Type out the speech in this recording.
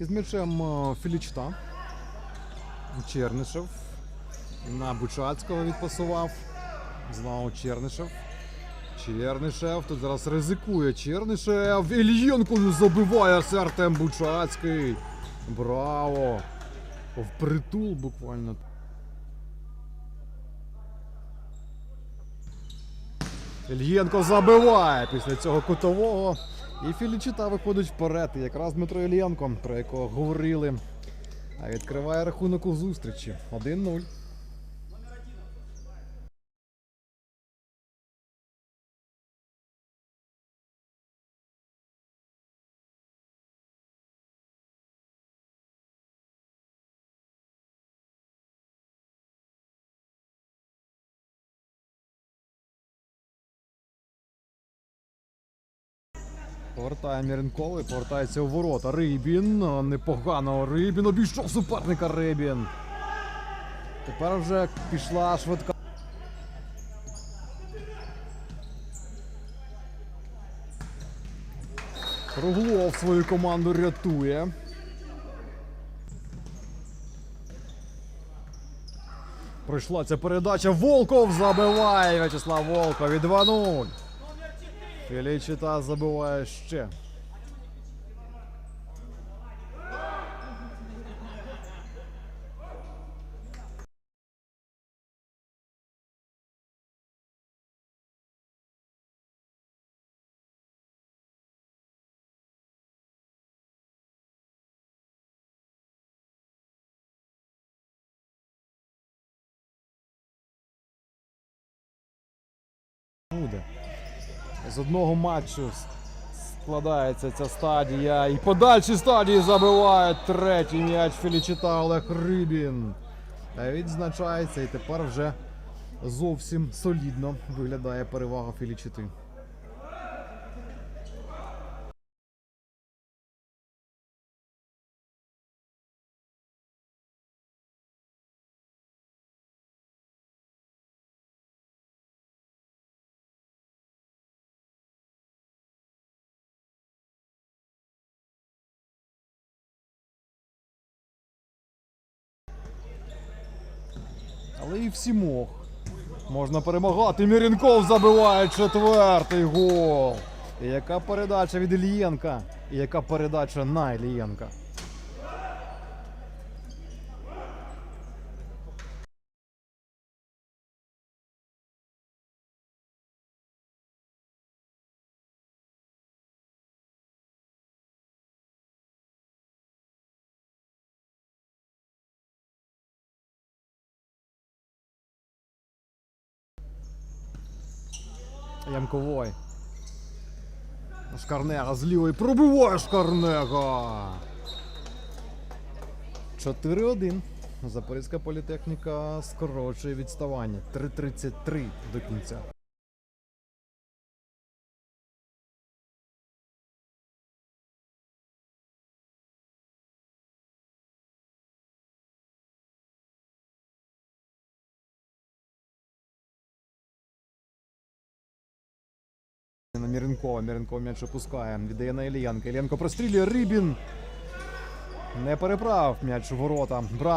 М'ячем е, Філічта. Чернишев. На Бучацького відпасував. Знову Чернишев. Чернишев. Тут зараз ризикує Чернишев. Ільєнко забиває Артем Бучацький. Браво! Впритул буквально. Ільєнко забиває після цього кутового. І Філічита виходить вперед. Якраз Дмитро Ільєнко, про якого говорили, а відкриває рахунок у зустрічі. 1-0. Повертає Міренковий, повертається у ворота. Рибін. Непогано. Рибін обійшов суперника Рибін. Тепер вже пішла швидка. Круглов свою команду рятує. Прийшла ця передача. Волков забиває В'ячеслав Волков і 2-0. Філічита забиває ще. З одного матчу складається ця стадія. І подальші стадії забиває третій м'яч Філічита Олег Рибін. Та Відзначається і тепер вже зовсім солідно виглядає перевага Філічити. Але і в сімох можна перемагати. Мірінков забиває четвертий гол. І яка передача від Ільєнка? І яка передача на Ільєнка? Ямковой. Шкарнега з лівої пробиває Шкарнега. 4-1. Запорізька політехніка скорочує відставання. 3.33 до кінця. Міренкова. Міренков м'яч опускає. Віддає на Ілієнка. Ілієнко прострілює Рибін. Не переправ м'яч у ворота. Бра.